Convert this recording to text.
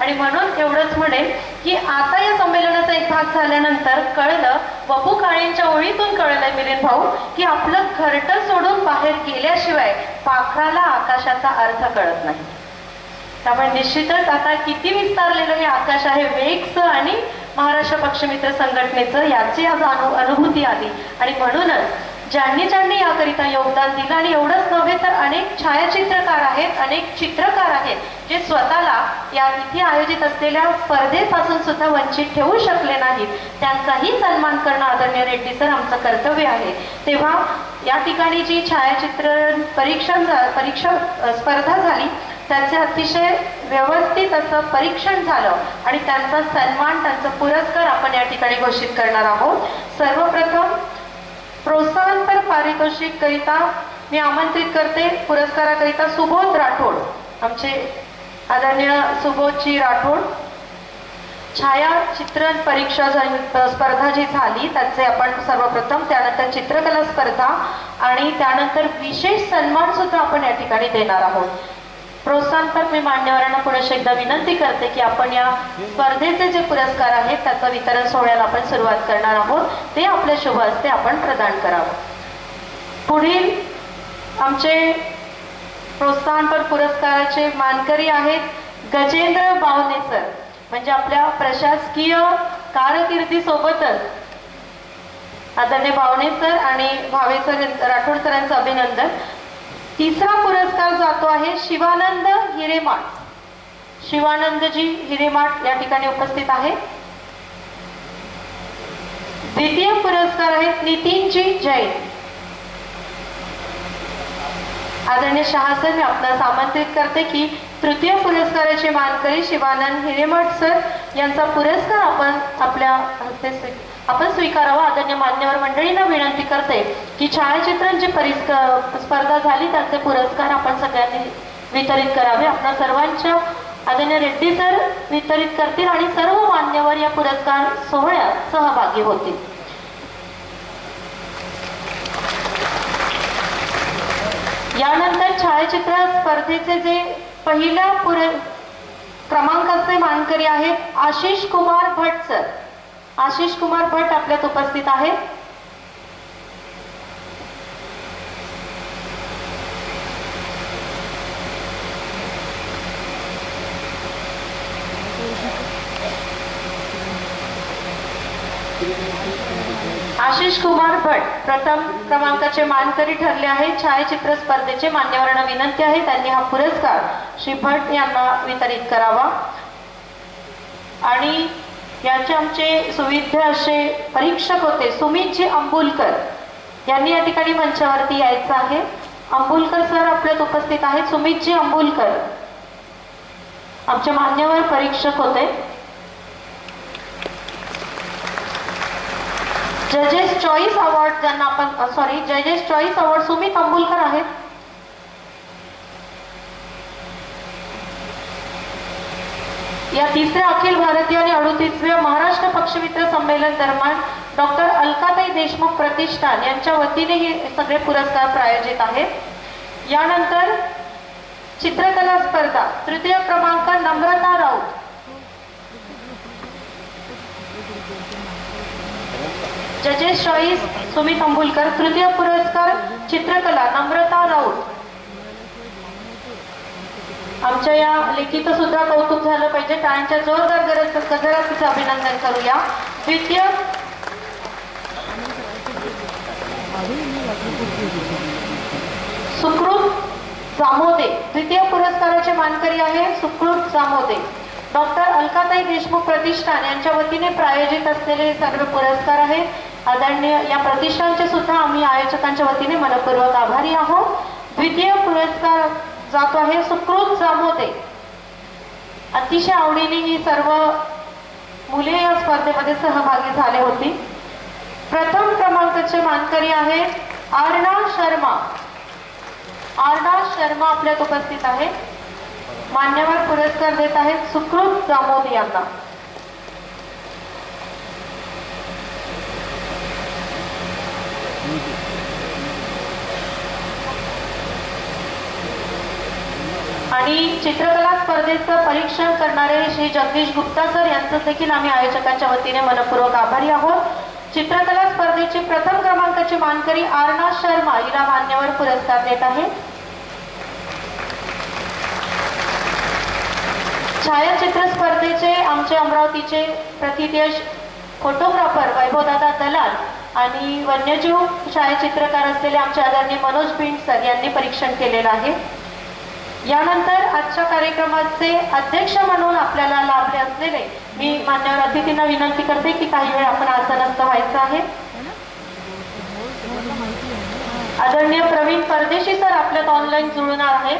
आणि म्हणून एवढंच म्हणेन की आता या संमेलनाचा एक भाग झाल्यानंतर कळलं बपू काळेंच्या ओळीतून कळलंय मिलिंद भाऊ की आपलं घरटं सोडून बाहेर गेल्याशिवाय पाखराला आकाशाचा अर्थ कळत नाही. त्यामुळे निश्चितच आता किती विस्तारलेलं हे आकाश आहे वेगचं आणि महाराष्ट्र पक्षमित्र संघटनेचं याची आज अनु अनुभूती आली. आणि म्हणूनच ज्यांनी ज्यांनी याकरिता योगदान दिलं आणि एवढंच नव्हे तर अनेक छायाचित्रकार आहेत अनेक चित्रकार आहेत जे स्वतःला या इथे आयोजित असलेल्या स्पर्धेपासून सुद्धा वंचित ठेवू शकले नाहीत. त्यांचाही सन्मान करणं आदरणीय रेड्डी सर आमचं कर्तव्य आहे. तेव्हा या ठिकाणी जी छायाचित्र परीक्षण झा- परीक्षा स्पर्धा झाली त्याचे अतिशय व्यवस्थित असं परीक्षण झालं आणि त्यांचा सन्मान त्यांचा पुरस्कार आपण या ठिकाणी घोषित करणार आहोत. सर्वप्रथम प्रोत्साहनपर पारितोषिक करिता मी आमंत्रित करते. पुरस्काराकरिता सुबोध राठोड आमचे आदरणीय सुबोधजी राठोड. छायाचित्रण परीक्षा स्पर्धा जी झाली त्याचे आपण सर्वप्रथम त्यानंतर चित्रकला स्पर्धा आणि त्यानंतर विशेष सन्मान सुद्धा आपण या ठिकाणी देणार आहोत. प्रोत्साहनपर मी मान्यवरांना पुढे एकदा विनंती करते की आपण या स्पर्धेचे जे पुरस्कार आहेत त्याचं वितरण सोहळ्याला आपण सुरुवात करणार आहोत. ते आपल्या शुभ हस्ते आपण प्रदान करावं. पुढील आमचे प्रोत्साहनपर पुरस्काराचे मानकरी आहेत गजेंद्र बावने सर. म्हणजे आपल्या प्रशासकीय कारकिर्दीसोबतच आदरणीय बावणे सर आणि भावे सर राठोड सरांचं अभिनंदन. तिसरा पुरस्कार जातो आहे शिवानंद हिरेमाठ शिवानंदजी हिरेमाठ या ठिकाणी उपस्थित आहे. द्वितीय पुरस्कार आहेत नितीनजी जैन. आदरणीय शहा मी आपणास आमंत्रित करते की तृतीय पुरस्काराचे मानकरी शिवानंद हिरेमठ सर यांचा पुरस्कार आपण आपल्या हस्ते स्वीकार आपण स्वीकारावा. आदरणीय मान्यवर मंडळींना विनंती करते की छायाचित्रण परिस्क स्पर्धा झाली त्याचे पुरस्कार आपण सगळ्यांनी वितरित करावे. आपल्या सर्वांच्या आदरणीय रेड्डी सर वितरित करतील आणि सर्व मान्यवर या पुरस्कार सोहळ्यात सहभागी होतील. यानंतर छायाचित्र स्पर्धेचे जे पहिल्या पुर क्रमांकाचे मानकरी आहेत आशिष कुमार भट सर. आशिष कुमार भट आपल्यात उपस्थित आहेत. आशिष कुमार भट प्रथम क्रमांकाचे मानकरी ठरले आहेत. छायाचित्र स्पर्धेचे मान्यवरांना विनंती आहे. त्यांनी हा पुरस्कार श्री भट यांना वितरित करावा. आणि याचे आमचे सुविध्य असे परीक्षक होते. सुमितजी अंबुलकर यांनी या ठिकाणी मंचावरती यायचं आहे. अंबुलकर सर आपल्यात उपस्थित आहेत. सुमितजी अंबुलकर आमचे मान्यवर परीक्षक होते. जजेस चॉईस अवॉर्ड ज्यांना आपण सॉरी जजेस चॉईस अवॉर्ड सुमित अंबुलकर आहेत. या तिसऱ्या अखिल भारतीय आणि अडुतीसव्या महाराष्ट्र पक्षमित्र संमेलन दरम्यान डॉक्टर अलकाताई देशमुख प्रतिष्ठान यांच्या वतीने हे सगळे पुरस्कार प्रायोजित आहेत. यानंतर चित्रकला स्पर्धा तृतीय क्रमांक नम्रता राऊत. जजेस चॉईस सुमित अंबुलकर तृतीय पुरस्कार चित्रकला नम्रता राऊत. आमच्या या लेखीचं सुद्धा कौतुक झालं पाहिजे. टाळ्यांच्या जोरदार गरज गजरात तिचं अभिनंदन करूया. द्वितीय. सुकृत जामोदे. द्वितीय पुरस्काराचे मानकरी आहे सुकृत जामोदे. डॉक्टर अलकाताई देशमुख प्रतिष्ठान यांच्या वतीने प्रायोजित असलेले हे सगळे पुरस्कार आहेत आदरणीय या प्रतिष्ठानचे सुद्धा आम्ही आयोजकांच्या वतीने मनपूर्वक आभारी आहोत. द्वितीय पुरस्कार जातो आहे. सुकृत जामोदे अतिशय आवडीने ही सर्व मुले या स्पर्धेमध्ये सहभागी झाले होती. प्रथम क्रमांकाचे मानकरी आहे आर्णा शर्मा. आर्णा शर्मा आपल्यात उपस्थित आहे. मान्यवर पुरस्कार देत आहेत सुकृत जामोद यांना. आणि चित्रकला स्पर्धेचं परीक्षण करणारे श्री जगदीश गुप्ता सर यांचं देखील आम्ही आयोजकांच्या वतीने मनपूर्वक आभारी आहोत. चित्रकला स्पर्धेची प्रथम क्रमांकाची मानकरी आरणा शर्मा हिला मान्यवर पुरस्कार देत आहे. छायाचित्र स्पर्धेचे आमचे अमरावतीचे प्रतिदेश फोटोग्राफर वैभवदादा दलाल आणि वन्यजीव छायाचित्रकार असलेले आमचे आदरणीय मनोज भिंड सर यांनी परीक्षण केलेलं आहे. यानंतर आजच्या कार्यक्रमाचे अध्यक्ष म्हणून आपल्याला लाभले असलेले मी मान्यवर अतिथींना विनंती करते की काही वेळ आपण आसनस्थ व्हायचं आहे. आदरणीय प्रवीण परदेशी सर आपल्यात ऑनलाईन जुळणार आहेत